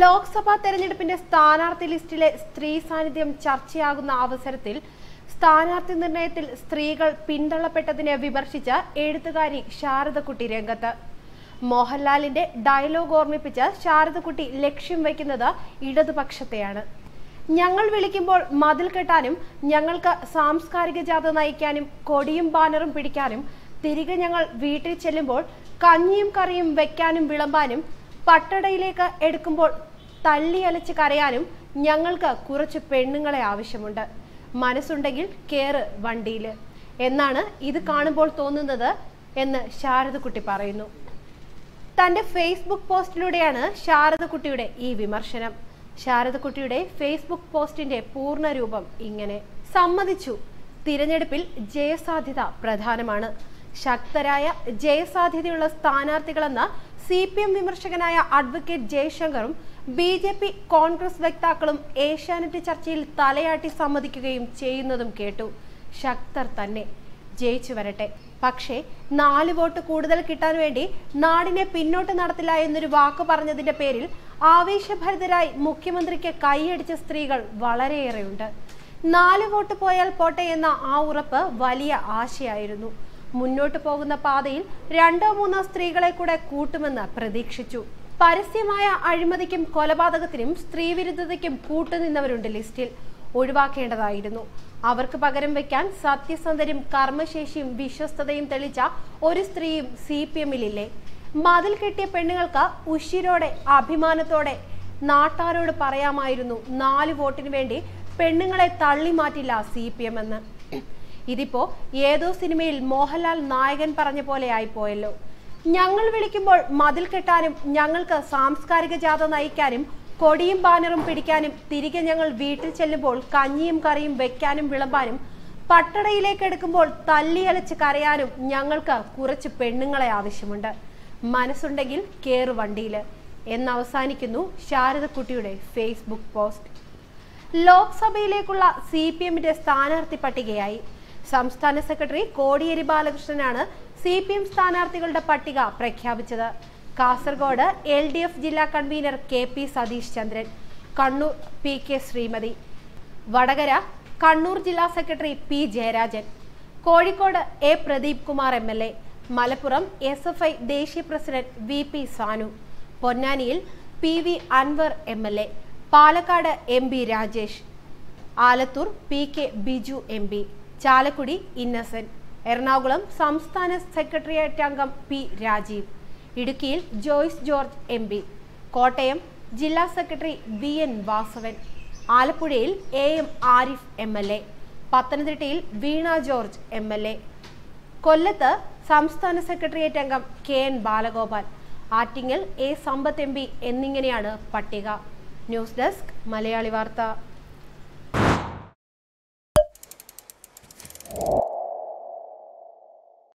ലോക്സഭാ തെരഞ്ഞെടുപ്പിന്റെ സ്ഥാനാർത്ഥി ലിസ്റ്റിലെ സ്ത്രീ സാന്നിധ്യം ചർച്ചയാകുന്ന അവസരത്തിൽ സ്ഥാനാർത്ഥി നിർണയത്തിൽ സ്ത്രീകൾ പിന്തള്ളപ്പെട്ടതിനെ വിമർശിച്ച് എഴുത്തുകാരി ശാരദക്കുട്ടി രംഗത്ത്. മോഹൻലാലിന്റെ ഡയലോഗ് ഓർമ്മിപ്പിച്ച് ശാരദക്കുട്ടി ലക്ഷ്യം വയ്ക്കുന്നത് ഇടതുപക്ഷത്തെയാണ്. ഞങ്ങൾ വിളിക്കുമ്പോൾ മതിൽ കെട്ടാനും ഞങ്ങൾക്ക് സാംസ്കാരിക ജാഥ നയിക്കാനും കൊടിയും ബാനറും പിടിക്കാനും തിരികെ ഞങ്ങൾ വീട്ടിൽ ചെല്ലുമ്പോൾ കഞ്ഞിയും കറിയും വെക്കാനും വിളമ്പാനും പട്ടടയിലേക്ക് എടുക്കുമ്പോൾ തള്ളിയലച്ച് കരയാനും ഞങ്ങൾക്ക് കുറച്ച് പെണ്ണുങ്ങളെ ആവശ്യമുണ്ട്. മനസ്സുണ്ടെങ്കിൽ കേറ് വണ്ടിയിൽ എന്നാണ് ഇത് കാണുമ്പോൾ തോന്നുന്നത് എന്ന് ശാരദക്കുട്ടി പറയുന്നു. തന്റെ ഫേസ്ബുക്ക് പോസ്റ്റിലൂടെയാണ് ശാരദക്കുട്ടിയുടെ ഈ വിമർശനം. ശാരദക്കുട്ടിയുടെ ഫേസ്ബുക്ക് പോസ്റ്റിന്റെ പൂർണ രൂപം ഇങ്ങനെ. സമ്മതിച്ചു. തിരഞ്ഞെടുപ്പിൽ ജയസാധ്യത പ്രധാനമാണ്. ശക്തരായ ജയസാധ്യതയുള്ള സ്ഥാനാർത്ഥികളെന്ന സി പി എം വിമർശകനായ അഡ്വക്കേറ്റ് ജയശങ്കറും ബി ജെ പി കോൺഗ്രസ് വക്താക്കളും ഏഷ്യാനെറ്റ് ചർച്ചയിൽ തലയാട്ടി സമ്മതിക്കുകയും ചെയ്യുന്നതും കേട്ടു. ശക്തർ തന്നെ ജയിച്ചു വരട്ടെ. പക്ഷേ നാല് വോട്ട് കൂടുതൽ കിട്ടാൻ വേണ്ടി നാടിനെ പിന്നോട്ട് നടത്തില്ല എന്നൊരു വാക്ക് പറഞ്ഞതിന്റെ പേരിൽ ആവേശഭരിതരായി മുഖ്യമന്ത്രിക്ക് കൈയടിച്ച സ്ത്രീകൾ വളരെയേറെയുണ്ട്. നാല് വോട്ട് പോയാൽ പോട്ടെ എന്ന ആ ഉറപ്പ് വലിയ ആശയായിരുന്നു. മുന്നോട്ട് പോകുന്ന പാതയിൽ രണ്ടോ മൂന്നോ സ്ത്രീകളെ കൂടെ കൂട്ടുമെന്ന് പ്രതീക്ഷിച്ചു. പരസ്യമായ അഴിമതിക്കും കൊലപാതകത്തിനും സ്ത്രീവിരുദ്ധതയ്ക്കും കൂട്ടുനിന്നവരുണ്ട് ലിസ്റ്റിൽ. ഒഴിവാക്കേണ്ടതായിരുന്നു. അവർക്ക് പകരം വെക്കാൻ സത്യസന്ധരും കർമ്മശേഷിയും വിശ്വസ്തതയും തെളിച്ച ഒരു സ്ത്രീയും സി പി എമ്മിലില്ലേ. മതിൽ കെട്ടിയ പെണ്ണുങ്ങൾക്ക് ഉശിരോടെ അഭിമാനത്തോടെ നാട്ടാരോട് പറയാമായിരുന്നു നാല് വോട്ടിന് വേണ്ടി പെണ്ണുങ്ങളെ തള്ളി മാറ്റില്ല സി പി എം എന്ന്. ഇതിപ്പോ ഏതോ സിനിമയിൽ മോഹൻലാൽ നായകൻ പറഞ്ഞ പോലെ ആയിപ്പോയല്ലോ ഞങ്ങൾ വിളിക്കുമ്പോൾ മതിൽ കെട്ടാനും ഞങ്ങൾക്ക് സാംസ്കാരിക ജാഥ നയിക്കാനും കൊടിയും ബാനറും പിടിക്കാനും തിരികെ ഞങ്ങൾ വീട്ടിൽ ചെല്ലുമ്പോൾ കഞ്ഞിയും കറിയും വെക്കാനും വിളമ്പാനും പട്ടടയിലേക്ക് എടുക്കുമ്പോൾ തല്ലിയലച്ച് കരയാനും ഞങ്ങൾക്ക് കുറച്ച് പെണ്ണുങ്ങളെ ആവശ്യമുണ്ട്. മനസ്സുണ്ടെങ്കിൽ കേറു വണ്ടിയിൽ എന്നവസാനിക്കുന്നു ശാരദക്കുട്ടിയുടെ ഫേസ്ബുക്ക് പോസ്റ്റ്. ലോക്സഭയിലേക്കുള്ള സി പി എമ്മിന്റെ സ്ഥാനാർത്ഥി പട്ടികയായി. സംസ്ഥാന സെക്രട്ടറി കോടിയേരി ബാലകൃഷ്ണനാണ് സി പി എം സ്ഥാനാർത്ഥികളുടെ പട്ടിക പ്രഖ്യാപിച്ചത്. കാസർഗോഡ് എൽ ഡി എഫ് ജില്ലാ convener K P Satheesh Chandran Kannur P K Sreemathi Vadakara Kannur ജില്ലാ secretary P Jayarajan Kozhikode A Pradeep Kumar M L A Malappuram S F I ദേശീയ president V P Sanu പൊന്നാനിയിൽ P V Anvar M L A Palakkad M B Rajesh Alathur P K Biju M P Chalakudy Innocent. Ernakulam സംസ്ഥാന secretariat അംഗം P Rajeev. ഇടുക്കിയിൽ Joyce George M Kottayam ജില്ലാ secretary B N Vasavan. ആലപ്പുഴയിൽ A M Arif M L A. പത്തനംതിട്ടയിൽ Veena George M L A. കൊല്ലത്ത് സംസ്ഥാന secretariat അംഗം K N Balagopal. Attingal A Sampath M P എന്നിങ്ങനെയാണ് പട്ടിക. ന്യൂസ് ഡെസ്ക് മലയാളി വാർത്ത.